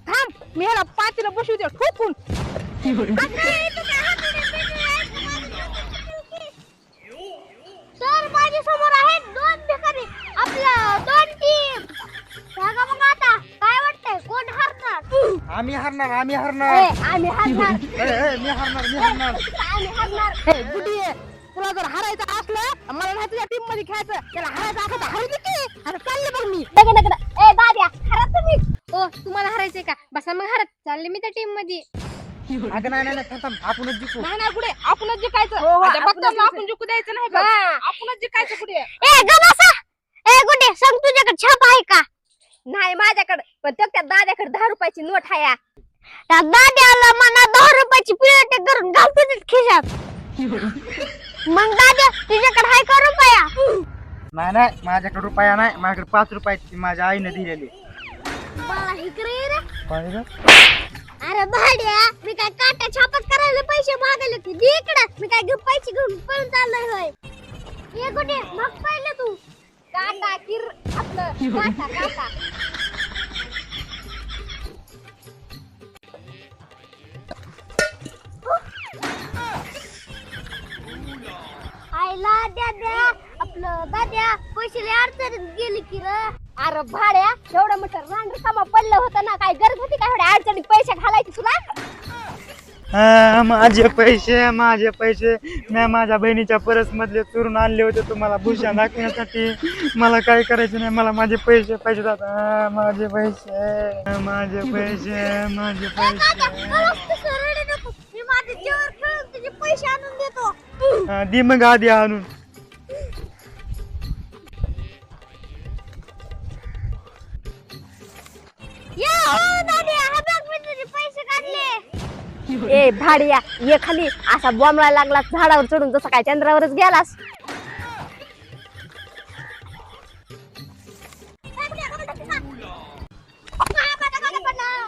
थांब मी ह्याला पातीला दे ठोकून तर माझ्यासमोर आहेत दोन भिकारी आपल्या दोन टीम सांगा मग आता काय वाटतंय कोण हरणार आम्ही हरणार. आम्ही हरणार. ए, आम्ही हरणार मी हरणार मी हरणार. आम्ही हरणार. ए, तुला जर हरायचं मला नाही तुझ्या टीममध्ये खेळायचं. त्याला हरायचं तर दे की आता चालले बघ मी. ए हरा तुम्ही. ओ तुम्हाला हरायचंय का? बसा मग हरत. चालले मी त्या टीममध्ये. अगं नाही नाही नाही, थांब थांब. आपणच जिंकू. नाही नाही गुडे आपणच जिकायचं. हो, हो, आपणच आपण. जिंकू द्यायचं नाही बघ. हा. आपणच जिकायचं गुडे ए गबासा ए गुडे सांग तुझ्याकडे छाप आहे का? नाही माझ्याकडे. पण तो त्या दाद्याकडे दहा रुपयाची नोट आहे. या. त्या दाद्याला मला दहा रुपयाची प्लेट करून घालतो खिशात. मग दाद्या तुझ्याकडे आहे का रुपया? नाही नाही माझ्याकडे रुपया नाही. माझ्याकडे पाच रुपयाची माझ्या आईने दिलेली. मला इकडे ये रे. काय रे? अरे भाड्या मी काय काटा छापत करायला पैसे मागायला की दे इकडं. मी काय घेऊन पैसे घेऊन पळून चाललोय होय. ये कुठे मग पाहिलं तू. काटा किर आपलं काटा काटा. आईला द्या द्या. आपलं दाद्या पैसे अडचणीत गेली की र. अरे भाड्या एवढं मोठं रांग कामा पडलं होतं ना काय गरज होती का एवढ्या अडचणीत पैसे घालायचे तुला? हा, माझे पैसे माझे पैसे. मी माझ्या बहिणीच्या परस मधले चोरून आणले होते तुम्हाला भूषण दाखवण्यासाठी. मला काय करायचं नाही मला माझे पैसे पाहिजे आता माझे पैसे माझे पैसे माझे पैसे. खरंच तसं रडू नको. मी माझ्या जीवावर खेळून तुझे पैसे आणून देतो. हा, दे मग आधी आणून. या हा बघ मी तुझे पैसे काढले. ए भाड्या ये खाली. असा बॉम्बला लागला झाडावर चढून जसा काय चंद्रावरच गेलास.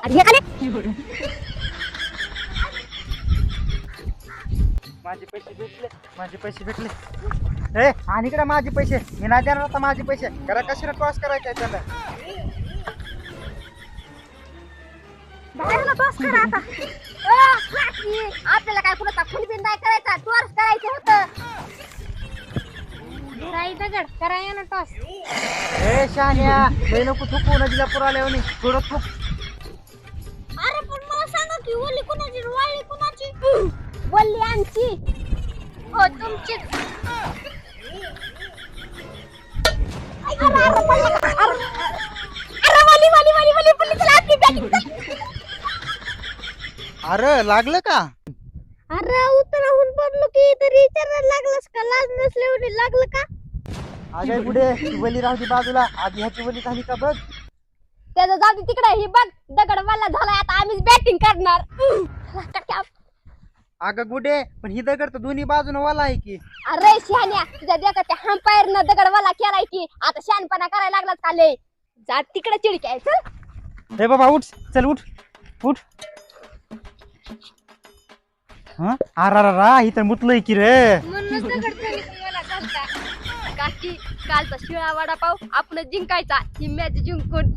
अरे ये खाली. पैसे भेटले. माझे पैसे भेटले. ए आणि इकडे माझे पैसे. मी नाही देणार आता माझे पैसे. करा कशाला क्रॉस करायचा आहे त्याला? टॉस करा आता. आपल्याला काय कुणाचा खूनबिन नाही करायचा? टॉस करायचं होतं. राई दगड कराय ना टॉस. ए शहाण्या लय नको थुकू. नदीला पूर आल्यावर थोडं थुक. अरे लागलं का? अरे उतराहून पडलो की तरी विचारायला लागलास का? लाज नसल्यावर लागलं का? अगं पुढे. ती वली राहू दे बाजूला. आधी ह्याची वली झाली का बघ? त्याचं जाऊ दे तिकडे. ही बघ दगड वाला झालाय. आता आम्हीच बॅटिंग करणार. अगं गुडे पण ही दगड तर दोन्ही बाजूने वाला आहे की. अरे शहाण्या. तुझ्या देखा त्या हंपायर न दगड वाला केलाय की. आता शहाणपणा करायला लागलाच का लय? जा तिकडे चिडक्याय चल. हे बाबा उठ. चल उठ. उठ. अरा रा रा ही तर मुतलंय की रे. म्हणूनच तुम्हाला काकी कालचा शिळा वडापाव आपण जिंकायचा. ही मॅच जिंकून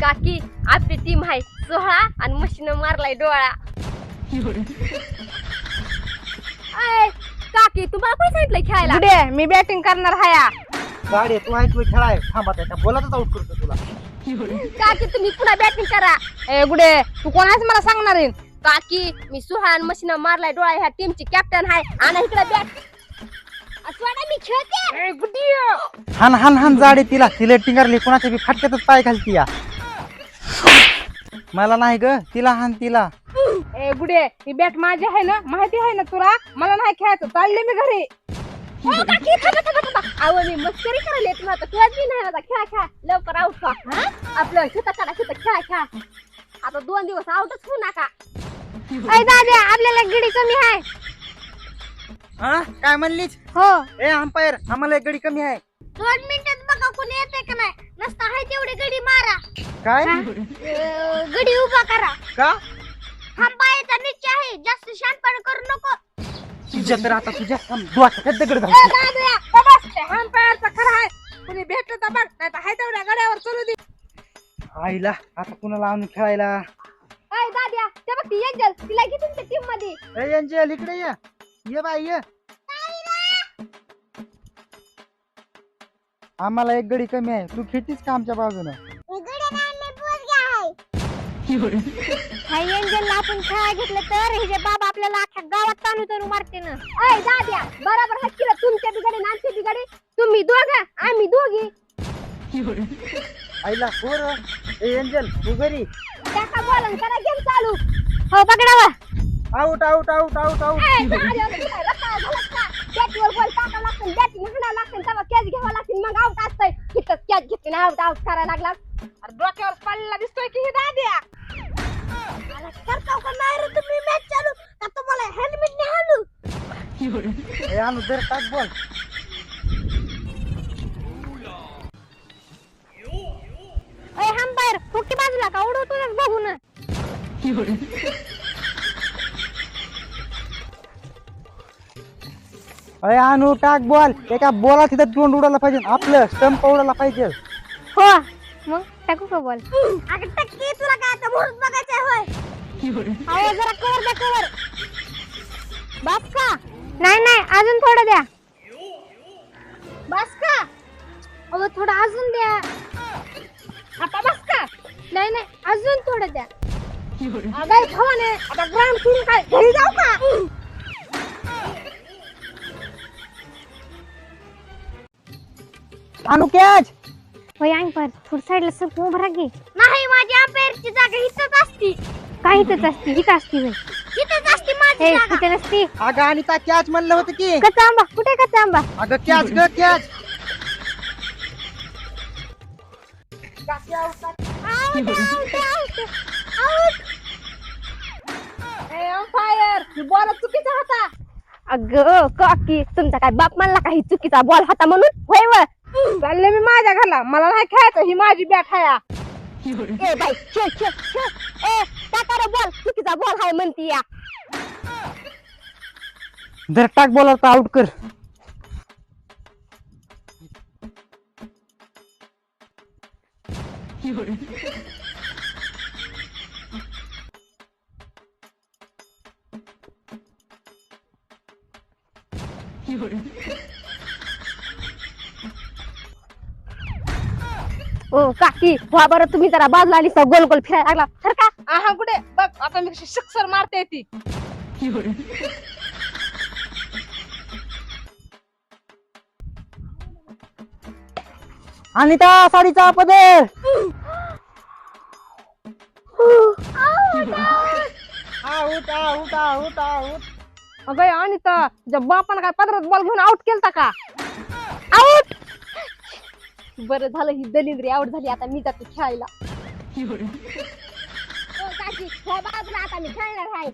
काकी आपली टीम आहे सोहळा आणि मशीन मारलाय डोळा. अय, काकी तुम्हाला कोणी सांगितलंय खेळायला? मी बॅटिंग करणार हाया. गाडी तू आहे तू खेळाय. थांबा त्या बोलातच आउट करतो तुला. काकी तुम्ही पुन्हा बॅटिंग करा. ए गुडे तू कोणाच मला सांगणार आहे? काकी मी सुहान मशीन मारलाय डोळा ह्या टीमची कॅप्टन आहे. आणि इकडे बॅट सोडा मी खेळते. ए गुडी हान हान हान जाडे तिला तिला टिंगारली कोणाच्या बी फाटक्यातच पाय घालती या. मला नाही ग तिला हान तिला. ए गुडे ही बॅट माझी आहे ना? माहिती आहे ना तुला? मला नाही खेळायचं. चालले मी घरी. ओ, काकी थांबा थांबा थांबा. अहो मी मस्करी करायला येत आता खेळत बी नाही आता खेळा खेळा. लवकर आउट व्हा हा? आपलं शेतात चला शेतात खेळा खेळा. आता दोन दिवस आउटच होऊ नका. अय दादा आपल्याला गिडी कमी आहे. हा? काय म्हणलीच हो. ए अंपायर आम्हाला एक गडी कमी आहे. दोन मिनिटात बघा कोणी येते का नाही. नसता आहे तेवढी गडी मारा. काय? अं, गडी उभा करा. का? थांबायचा निश्चय आहे. जास्त शानपण करू नको. तुझ्या तर आता तुझ्या डोक्यात दगड खरा आहे कुणी भेटलं तर बघ नाही तर हाय तेवढ्या गड्यावर चलू दे. आईला आता कुणाला आणून खेळायला? दाद्या ते बघ ती एंजल तिला घे तुमच्या टीममध्ये. ए अंजल इकडे ये. ये बाई ये. आम्हाला एक गडी कमी आहे. तू खेळतीस का आमच्या बाजूनं? हाय एंजलला आपण खेळा घेतलं तर हिचे बाबा आपल्याला गावात ताणू ताणू मारते ना. अय दाद्या बरोबर हात केलं तुमच्या बिगाडे आणि आमच्या बिगाडे तुम्ही दोघं आम्ही दोघी. आईला पोर ए अंजल तू घरी. टाका बॉल आणि करा गेम चालू. हो पकडावा out out out out out ए, दाद्या, तुला रस्ता झाला का? बॅटवर बॉल टाकावं लागतं बॅटिंग हाणावं लागतं तेव्हा कॅच घ्यावं लागतील मग आउट असतंय. तिथं कॅच घेतली आउट आउट करायला लागला. अरे डोक्यावर पडलेला दिसतोय की हे दाद्या? करताव का नाही रे तुम्ही मॅच चालू? का तुम्हाला हेल्मेट नाही हाणू ए आणू दर टाक बॉल. अय हंपायर फुकी बाजूला का? उडवतोच बघू ना अरे आणू टाक बॉल. एका बॉला तिथं तोंड उडायला पाहिजे. आपलं स्टंप उडायला पाहिजे. हो मग टाकू का बॉल? अगं टक्के तुला काय आता? म्हणून बघायचं होय. अहो जरा कवर द्या कवर बाप का नाही नाही अजून थोडं द्या. बस का अहो थोडं अजून द्या. आता बस का नाही नाही अजून थोडं द्या. अगं भवाने आता ग्राउंड फिरून काय? घरी जाऊ का? आणू कॅच? होय अंग पर. थोडं साईडला सर उभं राहा की. नाही माझी अपेअरची जागा हिथंच असती. काय हिथंच असती? हिथं असती होय. जागा हिथं नसती. अगं आणि त्या कॅच म्हणलं होतं की. कच्चा आंबा कुठे कच्चा आंबा अगं कॅच ग catch. Out out out out ए अंपायर बॉल चुकीचा होता. अगं काकी तुमचा काय बाप म्हणला काही चुकीचा बॉल होता म्हणून? होय व चालले मी माझ्या घरला. मला नाही खेळायचं ही माझी बॅट आहे. ए बाई खेळ खेळ खेळ. ए टाका रे बॉल चुकीचा बॉल आहे म्हणती या. जर टाक बॉल होता आउट कर. ओ काकी वा बरं तुम्ही जरा बाजूला आली गोल गोल फिरायला लागला. तर का? आहा कुठे? बघ आता मी कशी शिक्सर मारते ती. आणि त्या साडीचा पदर आऊट आऊट आऊट आऊट अगं आणि तर जब बापानं काय पदरात बॉल घेऊन आउट केलता का? आउट बरं झालं ही दलिंद्री आउट झाली आता मी जाते खेळायला. हो काकी हो बाजूला आता मी खेळणार आहे.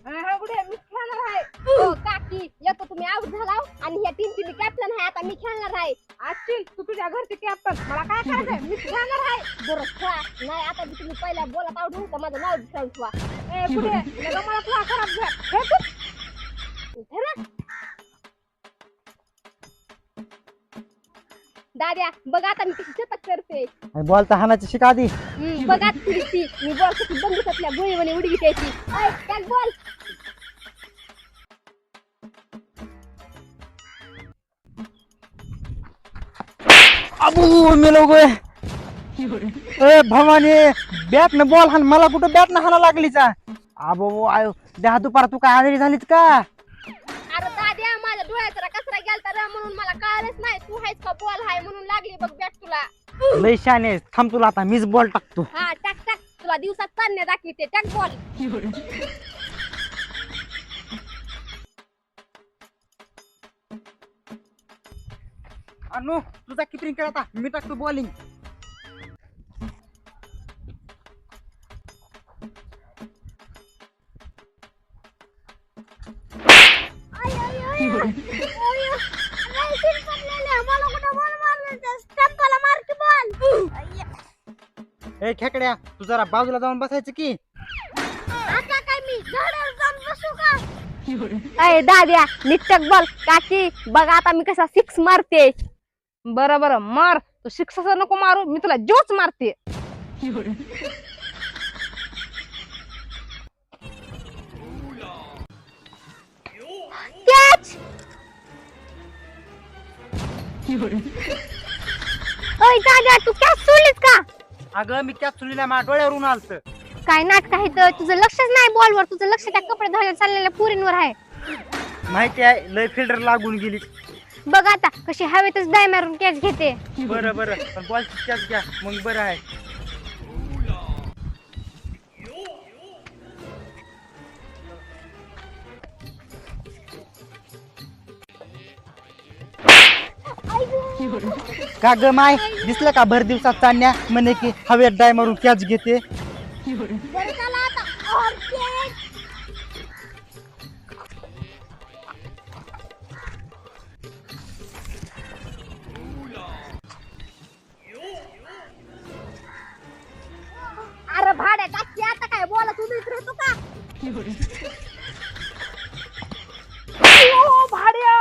मी खेळणार आहे. हो. काकी येतो तुम्ही आउट झाला आणि ह्या टीमची मी कॅप्टन आहे आता मी खेळणार आहे. आजची तू तुझ्या घरची कॅप्टन मला काय करायचंय? मी खेळणार आहे. बरं खेळा नाही आता मी तुम्ही पहिल्या बोलत झालं तर माझं नाव सांग ठेवा. ए कुठे लगा मला तुला खराब. हे तू. ठेवा. दाद्या बघ आता मी कशी शतक करते. बॉल तर हाणाची शिका आधी. हम्म, बघ आता तुझी ती मी बॉल कशी बंदुकातल्या गोळी म्हणे उडी घ्यायची काय बॉल. अबू मेलो गे ए भवानी बॅट न बॉल हाण मला कुठं बॅट न हाना लागलीचा? अबो आयो द्या दुपार तू काय आजारी झालीच का? अरे दाद्या माझ्या कचरा गेलता रे म्हणून मला कळलंच नाही. तू आहेस का बॉल हाय म्हणून लागली बघ बॅट तुला. लय शाने थांब तुला आता मीच बॉल टाकतो. हा टाक टाक. तुला दिवसात चालण्या दाखवते टाक बॉल अनु तुझा किपरिंग कर आता? मी टाकतो बॉलिंग ए खेकड्या तू जरा बाजूला जाऊन बसायचं की. अय दाद्या निटक बॉल. काकी बघा आता मी कसा सिक्स मारते बरं बरं मार. तू शिक्षा नको मारू मी तुला जोच मारते. कॅच ओय दादा तू कॅच सोडलीस का? अगं मी त्या चुलीला माझ्या डोळ्यावरून आलत. काय नाटक आहे तर? तुझं लक्षच नाही बॉलवर. तुझं लक्ष त्या कपडे धुवायला चाललेल्या पुरींवर आहे. माहिती आहे लय फिल्डर लागून गेली. बघ आता कशी हवेतच डाय मारून कॅच घेते. बरं बरं. पण बॉल कॅच घ्या मग बरं आहे. का ग माय? दिसलं का भर दिवसात चालण्या म्हणे की हवेत डाय मारून कॅच घेते. राहतो का भाड्या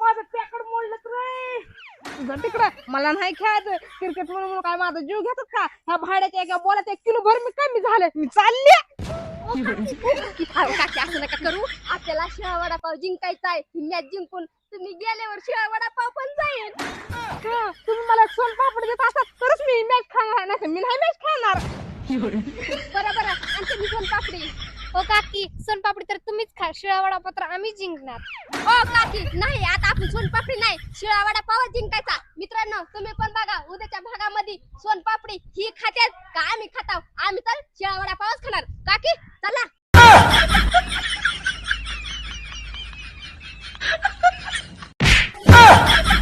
माझं पॅकड मोडलं रे. तुझं तिकडं. मला नाही खेळायचं. क्रिकेट म्हणून काय माझा जीव घेतात का? ह्या भाड्याच्या एका बोलात एक किलो भर मी कमी झाले. मी चालले. काकी असं नका करू. आपल्याला शिळा वडापाव जिंकायचा आहे. ही मॅच जिंकून तुम्ही गेल्यावर शिळा वडापाव पण जाईल. तुम्ही मला सोन पापड देत असतात. तरच मी मॅच खाणार. नाही मी नाही मॅच खेळणार. बरं बरं आमची मी सोनपापडी. ओ काकी. सोनपापडी तर तुम्हीच खा. शिळा पत्र आम्ही जिंकणार. ओ काकी. नाही आता आपली सोनपापडी नाही. शिळा वडापाव जिंकायचा. मित्रांनो तुम्ही पण बघा उद्याच्या भागामध्ये सोनपापडी ही खात्यात का आम्ही खाताव? आम्ही तर शिळा वडापावच खाणार. काकी चला. Ah!